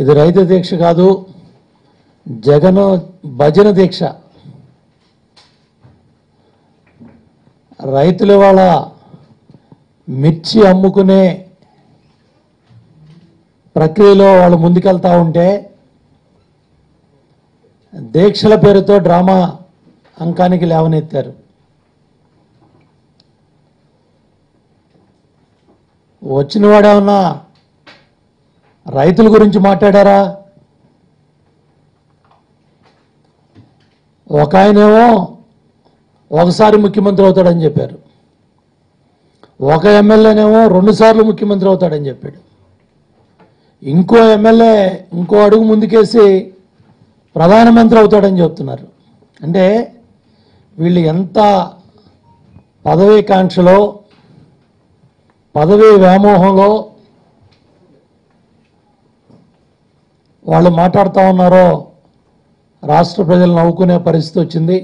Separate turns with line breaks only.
ఇది రైతు దీక్ష కాదు జగన్ భజన దీక్ష. రైతులు వాళ్ళ మిర్చి అమ్ముకునే ప్రక్రియలో వాళ్ళు ముందుకెళ్తూ ఉంటే దీక్షల పేరుతో డ్రామా అంకానికి లేవనెత్తారు. వచ్చిన వాడేమన్నా రైతుల గురించి మాట్లాడారా? ఒక ఆయనేమో ఒకసారి ముఖ్యమంత్రి అవుతాడని చెప్పారు. ఒక ఎమ్మెల్యేనేమో రెండుసార్లు ముఖ్యమంత్రి అవుతాడని చెప్పాడు. ఇంకో ఎమ్మెల్యే ఇంకో అడుగు ముందుకేసి ప్రధానమంత్రి అవుతాడని చెప్తున్నారు. అంటే వీళ్ళు ఎంత పదవీ కాంక్షలో పదవీ వ్యామోహంలో వాళ్ళు మాట్లాడుతూ ఉన్నారో రాష్ట్ర ప్రజలు నవ్వుకునే పరిస్థితి వచ్చింది.